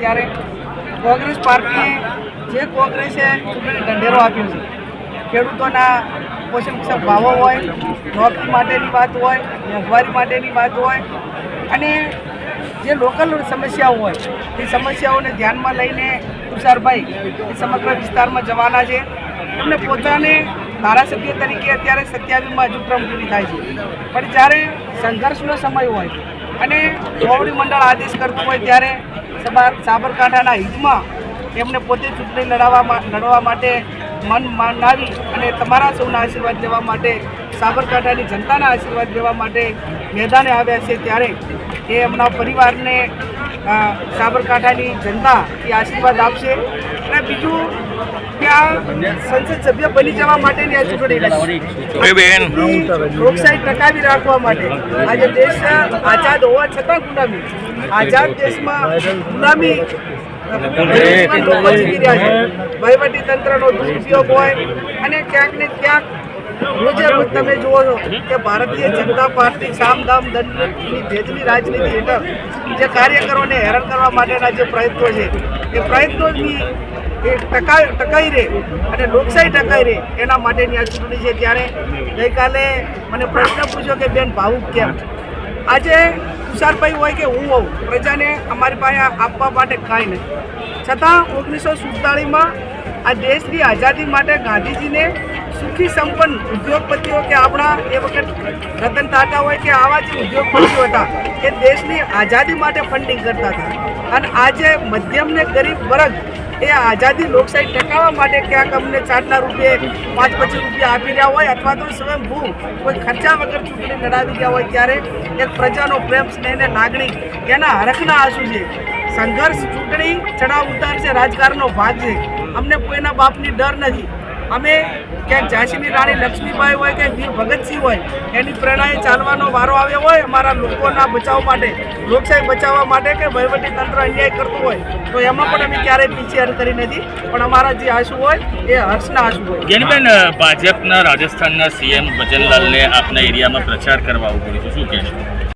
ત્યારે કોંગ્રેસ પાર્ટીએ જે કોંગ્રેસે ચૂંટણી ઢંઢેરો આપ્યો છે, ખેડૂતોના પોષણક્ષમ ભાવો હોય, નોકરી માટેની વાત હોય, મોંઘવારી માટેની વાત હોય, અને જે લોકલ સમસ્યાઓ હોય, એ સમસ્યાઓને ધ્યાનમાં લઈને તુષારભાઈ એ સમગ્ર વિસ્તારમાં જવાના છે. એમને પોતાને ધારાસભ્ય તરીકે અત્યારે સત્યાવીસમાં હજુ ટર્મ પૂરી થાય છે. પણ જ્યારે સંઘર્ષનો સમય હોય અને ચોવડી મંડળ આદેશ કરતું હોય ત્યારે સબા સાબરકાંઠાના હિતમાં એમને પોતે ચૂંટણી લડાવવા લડવા માટે મન માનાવી અને તમારા સૌના આશીર્વાદ લેવા માટે સાબરકાંઠાની જનતાના આશીર્વાદ લેવા માટે મેદાને આવ્યા છે ત્યારે એ એમના પરિવારને સાબરકાંઠાની જનતા એ આશીર્વાદ આપશે. અને બીજું કે આ સંસદ સભ્ય બની જવા માટેની આ ચૂંટણી લોકશાહી ટકાવી રાખવા માટે આજે દેશ આઝાદ હોવા છતાં ગુલામી. આઝાદ દેશમાં ગુલામી વહીવટી તંત્રનો દુરુપયોગ હોય અને ક્યાંક ને ક્યાંક રોજે તમે જુઓ છો કે ભારતીય જનતા પાર્ટી સામદામ દંડની ભેદની રાજનીતિ હેઠળ જે કાર્યકરોને હેરાન કરવા માટેના જે પ્રયત્નો છે, એ પ્રયત્નોની એ ટકા ટકાઈ રહે અને લોકશાહી ટકાઈ રહે એના માટેની આ ચૂંટણી છે. ત્યારે ગઈકાલે મને પ્રશ્ન પૂછ્યો કે બેન ભાવુક કેમ? આજે તુષારભાઈ હોય કે હું હોઉં, પ્રજાને અમારી પાસે આપવા માટે કાંઈ નથી. છતાં ઓગણીસો સુડતાળીસમાં આ દેશની આઝાદી માટે ગાંધીજીને સુખી સંપન્ન ઉદ્યોગપતિઓ કે આપણા એ વખત રતન ટાટા હોય કે આવા જે ઉદ્યોગપતિઓ હતા, એ દેશની આઝાદી માટે ફંડિંગ કરતા હતા. અને આજે મધ્યમ ને ગરીબ વર્ગ એ આઝાદી લોકશાહી ટકાવવા માટે ક્યાંક અમને ચારના રૂપિયે, પાંચ પચીસ રૂપિયા આપી રહ્યા હોય અથવા તો સ્વયંભૂ કોઈ ખર્ચા વગર ચૂંટણી લડાવી રહ્યા હોય ત્યારે એક પ્રજાનો પ્રેમ સ્નેહને લાગણી એના હરખના આંસુ છે. સંઘર્ષ ચૂંટણી ચડાવ ઉતાર છે રાજકારણનો ભાગ છે. અમને કોઈના બાપની ડર નથી. અમે ક્યાંક ઝાંસીની રાણી લક્ષ્મીબાઈ હોય કે વીર ભગતસિંહ હોય, એની પ્રેરણાએ ચાલવાનો વારો આવ્યો હોય અમારા લોકોના બચાવ માટે, લોકશાહી બચાવવા માટે કે તંત્ર અન્યાય કરતું હોય, તો એમાં પણ અમે ક્યારેય પીછેહટ કરી નથી. પણ અમારા જે આંસુ હોય એ હર્ષના આંસુ હોય. જેનબેન ભાજપના રાજસ્થાનના સીએમ ભજનલાલને આપના એરિયામાં પ્રચાર કરવા પડ્યું છે. શું કહેશો?